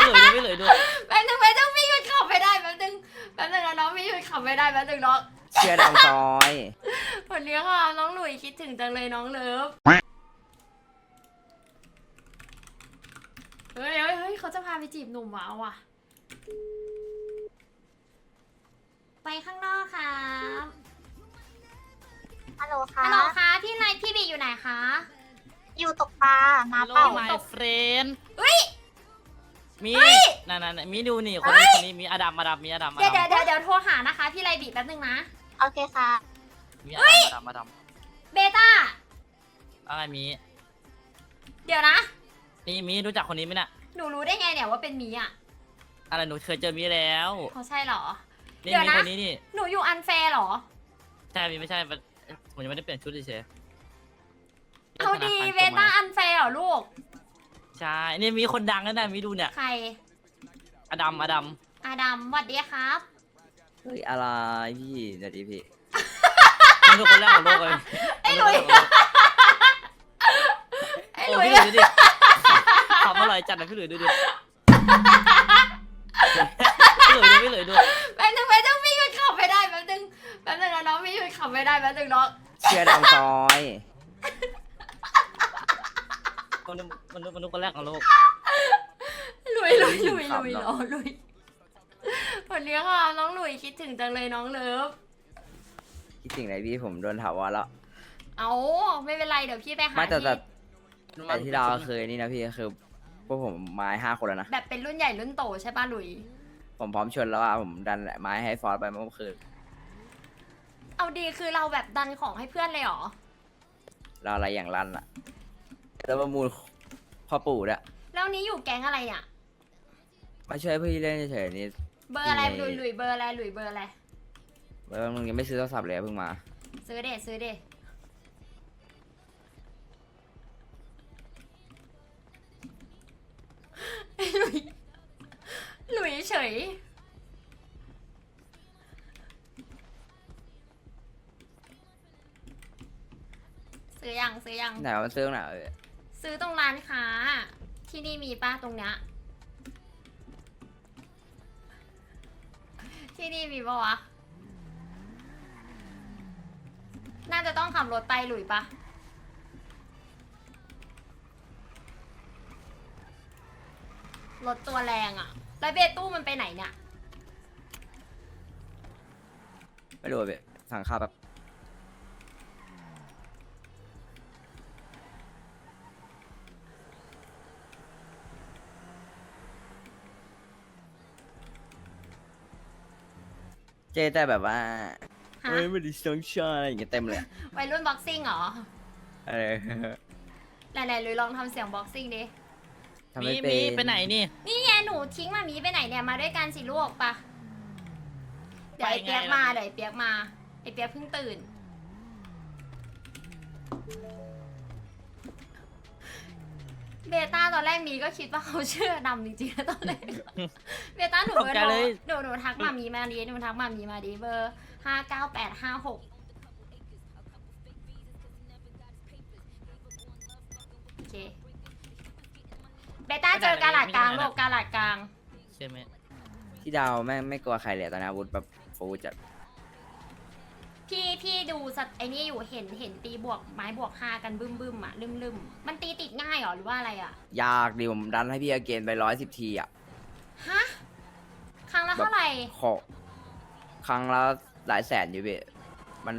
ไม่เหลือดูไม่เหลือดูแป๊บนึงแป๊บนึงพี่หยุดขับไม่ได้แป๊บนึงแป๊บนึงนะน้องพี่หยุดขับไม่ได้แป๊บนึงน้องเชื่อดำซอยวันนี้ค่ะน้องหลุยคิดถึงจังเลยน้องเลิฟเฮ้ยเฮ้ยเฮ้ยเขาจะพาไปจีบหนุ่มวะเอาว่ะ ไปข้างนอกครับฮัลโหลค่ะฮัลโหลคะพี่ไลพี่บีอยู่ไหนคะ อยู่ตกปลามาโลเปล่า my friend เฮ้ย มีนั่นนั่นมีดูนี่คนนี้คนนี้มีอดัมอดัมมีอดัมอเดี๋ยวดัมเดี๋ยวเดี๋ยวเดี๋ยวโทรหานะคะพี่ไลบีแป๊บนึงนะ โอเคค่ะ มีอดัมอดัมอดัมเบต้า อะไรมีเดี๋ยวนะ นี่มีรู้จักคนนี้ไหมน่ะหนูรู้ได้ไงเนี่ยว่าเป็นมีอะอะไรหนูเคยเจอมีแล้วเขาใช่เหรอ นี่เดี๋ยวมีนะ คนนี้นี่หนูอยู่อันแฟร์เหรอ ใช่มีไม่ใช่ผมยังไม่ได้เปลี่ยนชุดเฉย เอาดีเบต้าอันแฟร์เหรอลูก ใช่นี่มีคนดังแล้วนะมีดูเนี่ย ใคร อดัม อดัม อาดัมสวัสดีครับ เฮ้ยอะไรพี่เดี๋ยวดิพี่เป็นคนแรกของโลกเลยไอ้หลุย ไอ้หโอ้ลุยพี่หลุยดูดิขับอร่อยจัดนะพี่หลุยดูดิพี่หลุยดูพี่หลุยดูแป๊บนึงแป๊บนึงพี่หยุดขับไม่ได้แป๊บนึงแป๊บนึงนะน้องพี่หยุดขับไม่ได้แป๊บนึงน้องเชื่อดำซอย มนุษย์มนุษย์มนุษย์คนแรกของโลกหลุยหลุยหลุยหลุยเหรอหลุยวันนี้ค่ะน้องหลุยคิดถึงจังเลยน้องเลิฟ คิดถึงไหนพี่ผมโดนถามว่าแล้วเอาไม่เป็นไรเดี๋ยวพี่ไปหาไม่แต่แต่ที่แต่ที่เราเคยนี่นะพี่คือพวกผมไม้ห้าคนแล้วนะแบบเป็นรุ่นใหญ่รุ่นโตใช่ป่ะหลุย ผมพร้อมชนแล้วอะผมดันไม้ให้ฟอสไปเมื่อคืนเอาดีคือเราแบบดันของให้เพื่อนเลยเหรอเราอะไรอย่างรันอะ แล้วประมูลพ่อปู่ด้วยแล้วนี้อยู่แก๊งอะไรเนี่ย มาช่วยพี่เล่นเฉยๆนี่ เบอร์อะไรในหลุยหลุยเบอร์อะไรหลุยเบอร์อะไร เออมึงยังไม่ซื้อโทรศัพท์เลยอะเพิ่งมา ซื้อเดซื้อเดหลุยหลุยเฉย ซื้อยังซื้อยังไหนว่ามันซื้อตรงไหนเออ ซื้อตรงร้านค้า ที่นี่มีป้าตรงเนี้ย ที่นี่มีปะวะ น่าจะต้องขับรถไปหลุยปะรถตัวแรงอะแล้วเบตู้มันไปไหนเนี่ย ไม่รู้อะพี่สั่งข้าวแบบ จ๊แต่แบบว่าฮะเฮ้ยไม่ได้สังชาอะไรอย่างเงี้ยเต็มเลยอะวัยรุ่นบ็อกซิ่งเหรอเออไหนๆหลุยลองทำเสียงบ็อกซิ่งดิ ทำมีไม่เป็นมีไปไหนนี่ นี่ไงหนูทิ้งมามีไปไหนเนี่ยมาด้วยกันสิลูกปะเดี๋ยวไอไปไงเปียกมาล่ะเดี๋ยวไอเปียกมาไอเปียกเพิ่งตื่น เบต้าตอนแรกมีก็คิดว่าเขาเชื่อดำจริงๆนะตอนแรก เบต้าหนูตกเบอร์ใจโทรเลย หนูหนูทักมามีมาดีหนูทักมามีมาดีเบอร์ห้าเก้าแปดห้าหกโอเค เบต้าเจอกาลาดกลางโลกกาลาดกลาง ใช่ไหม ที่ดาวแม่งไม่กลัวใครเลยตอนนี้อาวุธแบบฟูจัด พี่พี่ดูสัตว์ไอ้นี่อยู่เห็นเห็นตีบวกไม้บวกห้ากันบึ้มบึ้มอะลืมลืมมันตีติดง่ายเหรอหรือว่าอะไรอะยากดิผมดันให้พี่อาเกนไปร้อยสิบทีอะ ฮะครั้งละเท่าไหร่ขอครั้งละหลายแสนอยู่พี่มัน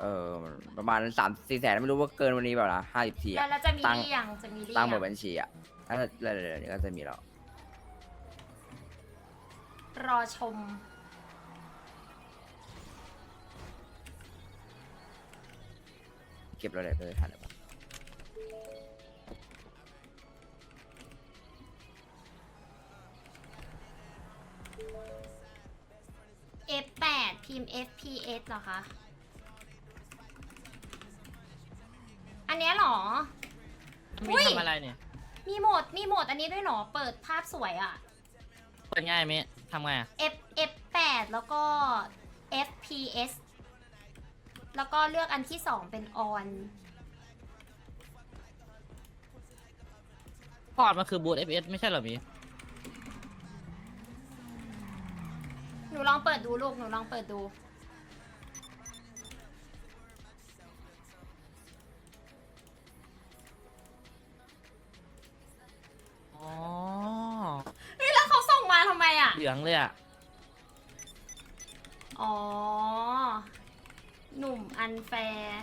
เออมันประมาณสามสี่แสนไม่รู้ว่าเกินวันนี้เปล่านะห้าสิบทีแล้วอะแล้วจะมีตังค์หรือยังจะมีหรือตั้งยัหมดบัญชีอะถ้าเรื่อยๆนี่ก็จะมีแล้ว รอชม เก็บรายละเอียดไปเลยทันเลยปะ F8 พิมพ์ FPS เหรอคะ อันเนี้ยเหรอ มีอุ้ยทำอะไรเนี่ย มีโหมด มีโหมดอันนี้ด้วยเหรอ เปิดภาพสวยอะเปิดง่ายไหมทำไงอะ F F8 แล้วก็ FPS แล้วก็เลือกอันที่สองเป็น on อร์ดมันคือบูทเอฟเอสไม่ใช่เหรอมีหนูลองเปิดดูลูก หนูลองเปิดดู อ๋อเฮ้ยแล้วเขาส่งมาทำไมอะ เหลืองเลยอะ อ๋อห นุ่มอันแฟร์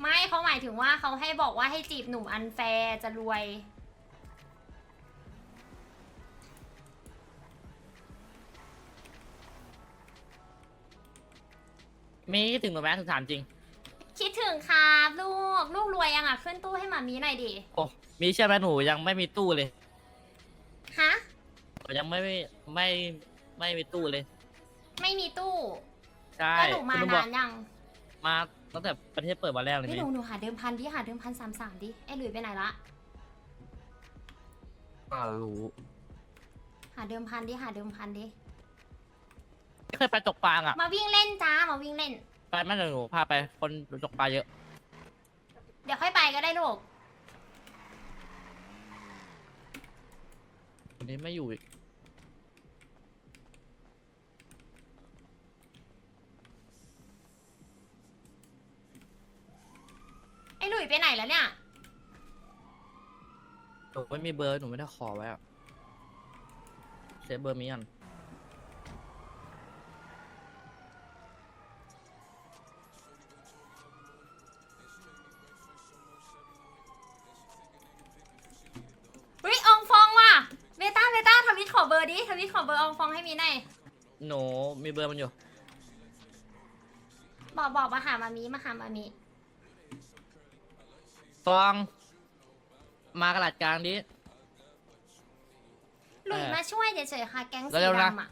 ไม่เขาหมายถึงว่าเขาให้บอกว่าให้จีบหนุ่มอันแฟร์จะรวย มีคิดถึงหนูไหมถึงถามจริง คิดถึงครับลู กลูกรวยยังอะขึ้นตู้ให้หมามีหน่อยดิโอ้มีเชื่อไหมหนูยังไม่มีตู้เลยฮะหนูยังไม่ไม่ไม่ไม่มีตู้เลย ไม่มีตู้ใช่แล้วหนูมาคุณตำรวจนานยังมาตั้งแต่ประเทศเปิดมาแรกเลยนี่มีหนูหนูหาเดิมพันดิหาเดิมพันสามสามดิไอ้หลุยไปไหนละก็รู้หาเดิมพันดิหาเดิมพันดิเคยไปตกปลาอะมาวิ่งเล่นจ้ามาวิ่งเล่นไปแม่เดี๋ยวหนูพาไปคนตกปลาเยอะ เดี๋ยวค่อยไปก็ได้ลูก วันนี้ไม่อยู่อีกไอ้หลุยไปไหนแล้วเนี่ย หนูไม่มีเบอร์หนูไม่ได้ขอไว้อะเซฟเบอร์มีอัน เฮ้ยอองฟองว่ะเบต้าเบต้าทวิตขอเบอร์ดิทวิตขอเบอร์ออง ฟองให้มีหน่อยหนูมีเบอร์มันอยู่ บอกบอกมาหามามีมาหามามีฟอง มากระดาษกลางดิ หลุยเออมาช่วยเฉยๆค่ะแก๊งสีเร็วๆนะ ดำอะ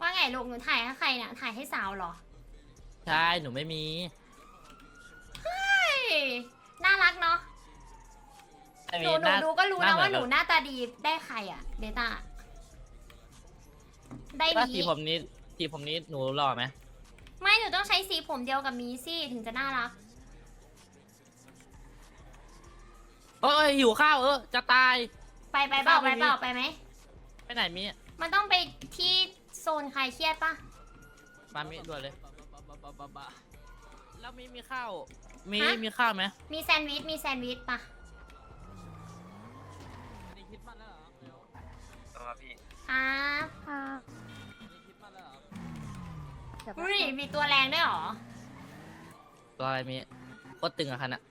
ว่าไงลูกหนูถ่ายให้ใครเนี่ยถ่ายให้สาวเหรอ ใช่ หนูไม่มี เฮ้ยน่ารักเนาะไม่หมีนูหนูาดูก็รู้านะเมืว่าอหนูหน้าตาดีได้ใครอะเบต้าได้ถ้ามีสีผมนี้สีผมนี้หนูหล่อไหมไม่หนูต้องใช้สีผมเดียวกับมีสิถึงจะน่ารัก เอ้ยหิวข้าวเออจะตาย ไปไปเปล่าข้าวไปไม่มีเปล่าไปไหมไปไหนมีมันต้องไปที่โซนคลายเครียดปะมามีด่วนเลย บะบะบะแล้วมีมีข้าว มีฮะ มีข้าวไหมมีแซนด์วิช มีแซนด์วิชปะมีคิดมันแล้วเหรออ่าค่ะมีคิดมันแล้วเหรออุ้ยมีตัวแรงด้วยเหรอ ตัวอะไรมีโคตรตึงอะคันอะ